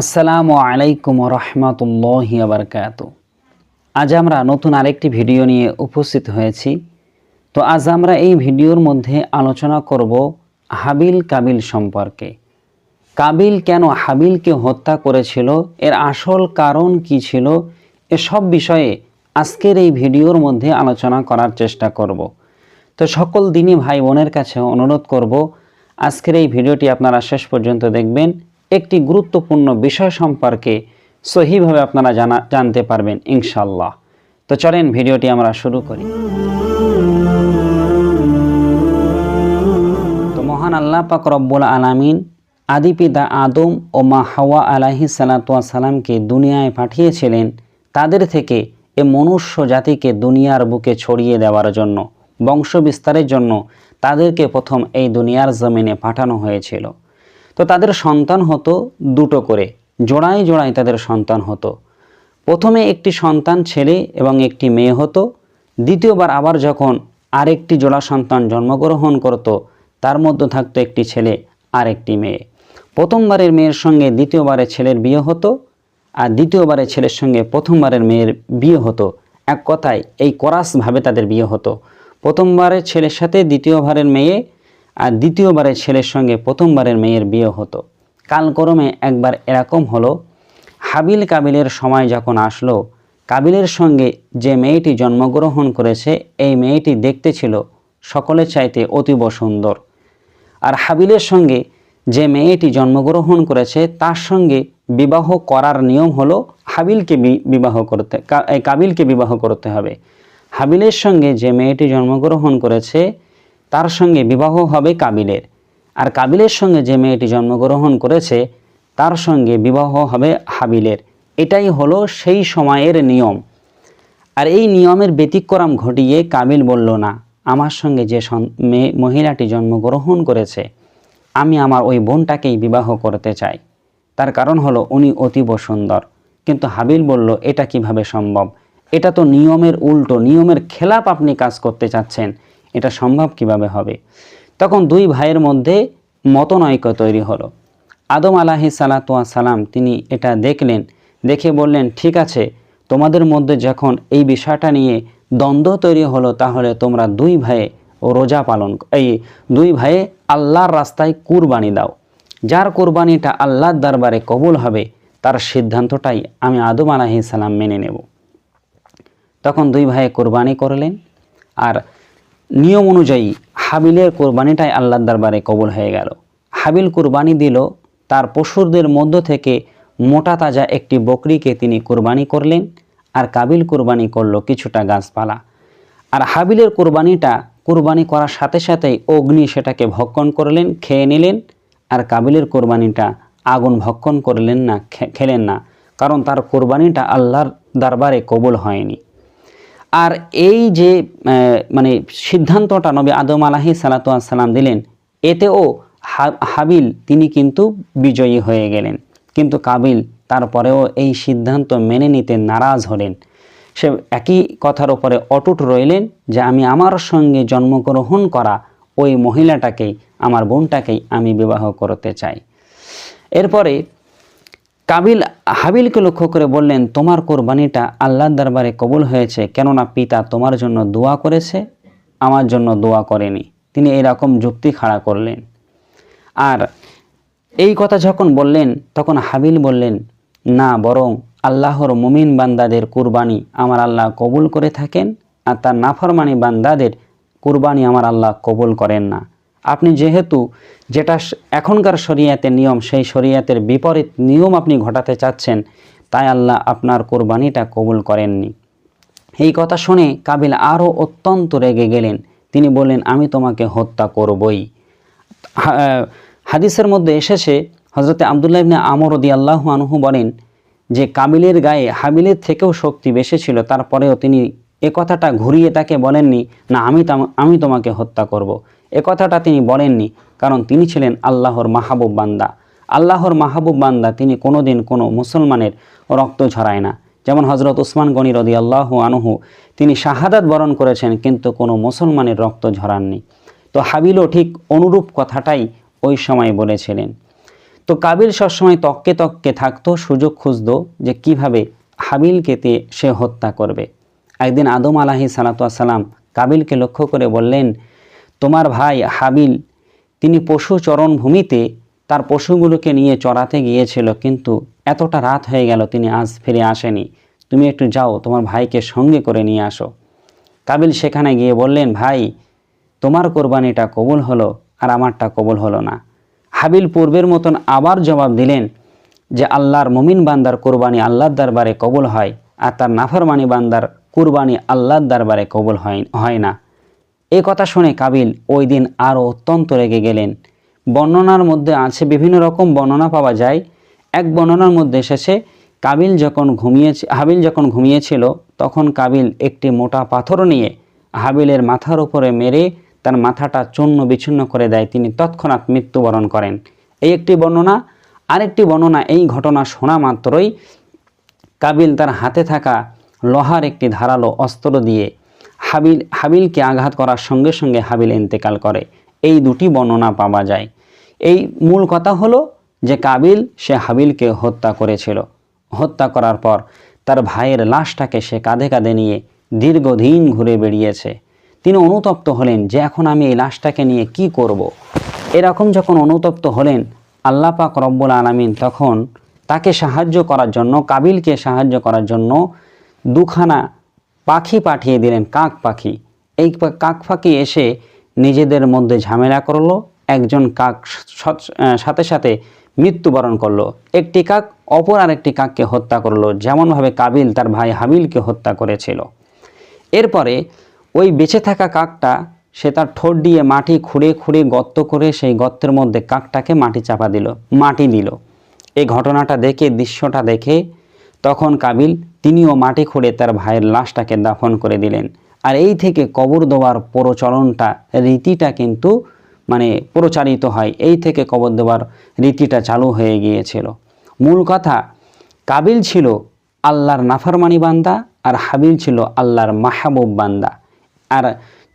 আসসালামু আলাইকুম রহমতুল্লাহি আবরকাত আজ আমরা নতুন আরেকটি ভিডিও নিয়ে উপস্থিত হয়েছি। তো আজ আমরা এই ভিডিওর মধ্যে আলোচনা করব হাবিল কাবিল সম্পর্কে। কাবিল কেন হাবিলকে হত্যা করেছিল? এর আসল কারণ কি ছিল? এসব বিষয়ে আজকের এই ভিডিওর মধ্যে আলোচনা করার চেষ্টা করব। তো সকল দিনই ভাই বোনের কাছে অনুরোধ করব, আজকের এই ভিডিওটি আপনারা শেষ পর্যন্ত দেখবেন। একটি গুরুত্বপূর্ণ বিষয় সম্পর্কে সহিভাবে আপনারা জানা, জানতে পারবেন ইনশাল্লাহ তো চলেন, ভিডিওটি আমরা শুরু করি। তো মহান আল্লাহ পাক রব্বুল আলামিন আদি পিতা আদম ও মা হাওয়া আলাহি সালাতুয়া সালামকে দুনিয়ায় পাঠিয়েছিলেন তাদের থেকে এ মনুষ্য জাতিকে দুনিয়ার বুকে ছড়িয়ে দেওয়ার জন্য বংশ বিস্তারের জন্য তাদেরকে প্রথম এই দুনিয়ার জমিনে পাঠানো হয়েছিল। তো তাদের সন্তান হতো দুটো করে। জোড়ায় জোড়ায় তাদের সন্তান হতো। প্রথমে একটি সন্তান ছেলে এবং একটি মেয়ে হতো। দ্বিতীয়বার আবার যখন আরেকটি জোড়া সন্তান জন্মগ্রহণ করত, তার মধ্যে থাকতো একটি ছেলে আর একটি মেয়ে। প্রথমবারের মেয়ের সঙ্গে দ্বিতীয়বারের ছেলের বিয়ে হতো আর দ্বিতীয়বারের ছেলের সঙ্গে প্রথমবারের মেয়ের বিয়ে হতো। এক কথায় এই করাসভাবে তাদের বিয়ে হতো। প্রথমবারের ছেলের সাথে দ্বিতীয়বারের মেয়ে আর দ্বিতীয়বারের ছেলের সঙ্গে প্রথমবারের মেয়ের বিয়ে হতো। কালক্রমে একবার এরকম হলো, হাবিল কাবিলের সময় যখন আসলো, কাবিলের সঙ্গে যে মেয়েটি জন্মগ্রহণ করেছে, এই মেয়েটি দেখতে ছিল সকলের চাইতে অতীব সুন্দর। আর হাবিলের সঙ্গে যে মেয়েটি জন্মগ্রহণ করেছে, তার সঙ্গে বিবাহ করার নিয়ম হলো হাবিলকে বিবাহ করতে কাবিলকে বিবাহ করতে হবে। হাবিলের সঙ্গে যে মেয়েটি জন্মগ্রহণ করেছে তার সঙ্গে বিবাহ হবে কাবিলের। আর কাবিলের সঙ্গে যে মেয়েটি জন্মগ্রহণ করেছে, তার সঙ্গে বিবাহ হবে হাবিলের। এটাই হলো সেই সময়ের নিয়ম। আর এই নিয়মের ব্যতিক্রম ঘটিয়ে কাবিল বলল, না, আমার সঙ্গে যে মেয়ে মহিলাটি জন্মগ্রহণ করেছে, আমি আমার ওই বোনটাকেই বিবাহ করতে চাই। তার কারণ হলো উনি অতীব সুন্দর। কিন্তু হাবিল বলল, এটা কীভাবে সম্ভব? এটা তো নিয়মের উল্টো, নিয়মের খেলাপ আপনি কাজ করতে চাচ্ছেন। এটা সম্ভব কীভাবে হবে? তখন দুই ভাইয়ের মধ্যে মতনৈক্য তৈরি হলো। আদম আলাহি সালাতুয়া সালাম তিনি এটা দেখলেন, দেখে বললেন, ঠিক আছে, তোমাদের মধ্যে যখন এই বিষয়টা নিয়ে দ্বন্দ্ব তৈরি হলো, তাহলে তোমরা দুই ভাইয়ে রোজা পালন এই দুই ভাইয়ে আল্লাহর রাস্তায় কুরবানি দাও। যার কোরবানিটা আল্লাহর দরবারে কবুল হবে, তার সিদ্ধান্তটাই আমি আদম আলাহি সালাম মেনে নেব। তখন দুই ভাইয়ে কোরবানি করলেন, আর নিয়ম অনুযায়ী হাবিলের কোরবানিটাই আল্লাহর দরবারে কবুল হয়ে গেল। হাবিল কোরবানি দিল, তার পশুরদের মধ্য থেকে মোটা তাজা একটি বকরিকে তিনি কোরবানি করলেন আর কাবিল কোরবানি করল কিছুটা গাছপালা। আর হাবিলের কোরবানিটা, কোরবানি করার সাথে সাথেই অগ্নি সেটাকে ভক্ষণ করলেন, খেয়ে নিলেন আর কাবিলের কোরবানিটা আগুন ভক্ষণ করলেন না খেলেন না। কারণ তার কোরবানিটা আল্লাহর দরবারে কবুল হয়নি। আর এই যে মানে সিদ্ধান্তটা নবী আদম আলাহি সালাতাম দিলেন, এতেও হাবিল তিনি কিন্তু বিজয়ী হয়ে গেলেন। কিন্তু কাবিল তারপরেও এই সিদ্ধান্ত মেনে নিতে নারাজ হলেন। সে একই কথার উপরে অটুট রইলেন যে, আমি আমার সঙ্গে জন্মগ্রহণ করা ওই মহিলাটাকেই, আমার বোনটাকেই আমি বিবাহ করতে চাই। এরপরে কাবিল হাবিলকে লক্ষ্য করে বললেন, তোমার কোরবানিটা আল্লাহর দরবারে কবুল হয়েছে, কেননা পিতা তোমার জন্য দোয়া করেছে, আমার জন্য দোয়া করেনি। তিনি এরকম যুক্তি খাড়া করলেন। আর এই কথা যখন বললেন, তখন হাবিল বললেন, না, বরং আল্লাহর মুমিন বান্দাদের কুরবানি আমার আল্লাহ কবুল করে থাকেন, আর তার নাফরমানি বান্দাদের কুরবানি আমার আল্লাহ কবুল করেন না। আপনি যেহেতু যেটা এখনকার শরিয়াতের নিয়ম, সেই শরিয়াতের বিপরীত নিয়ম আপনি ঘটাতে চাচ্ছেন, তাই আল্লাহ আপনার কোরবানিটা কবুল করেননি। এই কথা শুনে কাবিল আরও অত্যন্ত রেগে গেলেন। তিনি বললেন, আমি তোমাকে হত্যা করবই। হাদিসের মধ্যে এসেছে হজরতে আবদুল্লাহ ইবনে আমর রদি আল্লাহ আনহু বলেন যে, কাবিলের গায়ে হাবিলের থেকেও শক্তি বেশি ছিল, তারপরেও তিনি এ কথাটা ঘুরিয়ে তাকে বলেননি, না, আমি আমি তোমাকে হত্যা করব। এ কথাটা তিনি বলেননি, কারণ তিনি ছিলেন আল্লাহর মাহবুব বান্দা। আল্লাহর মাহবুব বান্দা তিনি কোনোদিন কোনো মুসলমানের রক্ত ঝরায় না। যেমন হজরত উসমান গনি রদি আল্লাহ আনহু, তিনি শাহাদাত বরণ করেছেন, কিন্তু কোনো মুসলমানের রক্ত ঝরাননি। তো হাবিলও ঠিক অনুরূপ কথাটাই ওই সময় বলেছিলেন। তো কাবিল সবসময় তককে তককে থাকতো, সুযোগ খুঁজতো যে কীভাবে হাবিলকে সে হত্যা করবে। একদিন আদম আলাহি সালাতাম কাবিলকে লক্ষ্য করে বললেন তোমার ভাই হাবিল, তিনি পশু চরণ ভূমিতে তার পশুগুলোকে নিয়ে চড়াতে গিয়েছিল, কিন্তু এতটা রাত হয়ে গেল তিনি আজ ফিরে আসেনি। তুমি একটু যাও, তোমার ভাইকে সঙ্গে করে নিয়ে আসো। কাবিল সেখানে গিয়ে বললেন, ভাই, তোমার কোরবানিটা কবুল হলো আর আমারটা কবুল হলো না। হাবিল পূর্বের মতন আবার জবাব দিলেন যে, আল্লাহর মমিন বান্দার কোরবানি আল্লাহর দরবারে কবুল হয় আর তার নাফরমানি বান্দার কুরবানি আল্লাহর দরবারে কবুল হয় হয় না। এই কথা শুনে কাবিল ওই দিন আরও অত্যন্ত রেগে গেলেন। বর্ণনার মধ্যে আছে বিভিন্ন রকম বর্ণনা পাওয়া যায়। এক বর্ণনার মধ্যে এসেছে, কাবিল যখন ঘুমিয়েছে, হাবিল যখন ঘুমিয়েছিল, তখন কাবিল একটি মোটা পাথর নিয়ে হাবিলের মাথার উপরে মেরে তার মাথাটা চূর্ণ বিচ্ছিন্ন করে দেয়। তিনি তৎক্ষণাৎ মৃত্যুবরণ করেন। এই একটি বর্ণনা। আরেকটি বর্ণনা, এই ঘটনা শোনা মাত্রই কাবিল তার হাতে থাকা লোহার একটি ধারালো অস্ত্র দিয়ে হাবিল, হাবিলকে আঘাত করার সঙ্গে সঙ্গে হাবিল ইন্তেকাল করে। এই দুটি বর্ণনা পাওয়া যায়। এই মূল কথা হলো যে কাবিল, সে হাবিলকে হত্যা করেছিল। হত্যা করার পর তার ভাইয়ের লাশটাকে সে কাঁধে কাঁধে নিয়ে দীর্ঘদিন ঘুরে বেরিয়েছে তিনি অনুতপ্ত হলেন যে এখন আমি এই লাশটাকে নিয়ে কি করব। এরকম যখন অনুতপ্ত হলেন, আল্লাহ পাক রব্বুল আলমিন তখন তাকে সাহায্য করার জন্য, কাবিলকে সাহায্য করার জন্য দুখানা পাখি পাঠিয়ে দিলেন কাক পাখি। এই কাক পাখি এসে নিজেদের মধ্যে ঝামেলা করল, একজন কাক সাথে সাথে মৃত্যুবরণ করল। একটি কাক অপর আরেকটি কাককে হত্যা করল, যেমনভাবে কাবিল তার ভাই হাবিলকে হত্যা করেছিল। এরপরে ওই বেঁচে থাকা কাকটা, সে তার ঠোঁট দিয়ে মাটি খুঁড়ে খুঁড়ে গর্ত করে সেই গর্তের মধ্যে কাকটাকে মাটি চাপা দিল, মাটি দিল এই ঘটনাটা দেখে, দৃশ্যটা দেখে তখন কাবিল তিনিও মাটি খুঁড়ে তার ভাইয়ের লাশটাকে দাফন করে দিলেন। আর এই থেকে কবর দেওয়ার প্রচলনটা, রীতিটা কিন্তু মানে প্রচারিত হয়। এই থেকে কবর দেওয়ার রীতিটা চালু হয়ে গিয়েছিল। মূল কথা, কাবিল ছিল আল্লাহর নাফরমানি বান্দা আর হাবিল ছিল আল্লাহর মাহবুব বান্দা। আর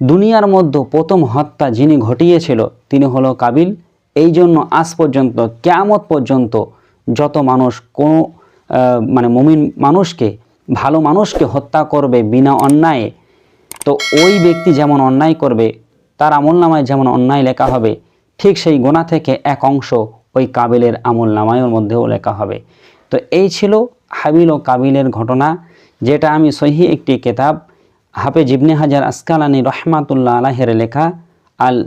দুনিয়ার মধ্যে প্রথম হত্যা যিনি ঘটিয়েছিল, তিনি হলো কাবিল। এই জন্য আজ পর্যন্ত, কেয়ামত পর্যন্ত যত মানুষ কোনো মানে মমিন মানুষকে, ভালো মানুষকে হত্যা করবে বিনা অন্যায়ে। তো ওই ব্যক্তি যেমন অন্যায় করবে, তার আমল নামায় যেমন অন্যায় লেখা হবে, ঠিক সেই গোনা থেকে এক অংশ ওই কাবিলের আমল নামায়ের মধ্যেও লেখা হবে। তো এই ছিল হাবিল ও কাবিলের ঘটনা, যেটা আমি সহি একটি কেতাব, হাফেজ ইবনে হাজার আসকালানি রহমাতুল্লাহ আলাহের লেখা, আল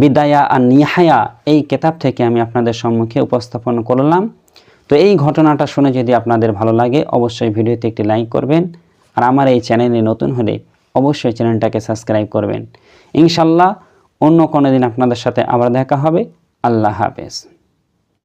বিদায়া আর নিহায়া, এই কেতাব থেকে আমি আপনাদের সম্মুখে উপস্থাপন করলাম। তো এই ঘটনাটা শুনে যদি আপনাদের ভালো লাগে, অবশ্যই ভিডিওতে একটি লাইক করবেন। আর আমার এই চ্যানেলে নতুন হলে অবশ্যই চ্যানেলটাকে সাবস্ক্রাইব করবেন। ইনশাল্লাহ অন্য কোনো দিন আপনাদের সাথে আবার দেখা হবে। আল্লাহ হাফেজ।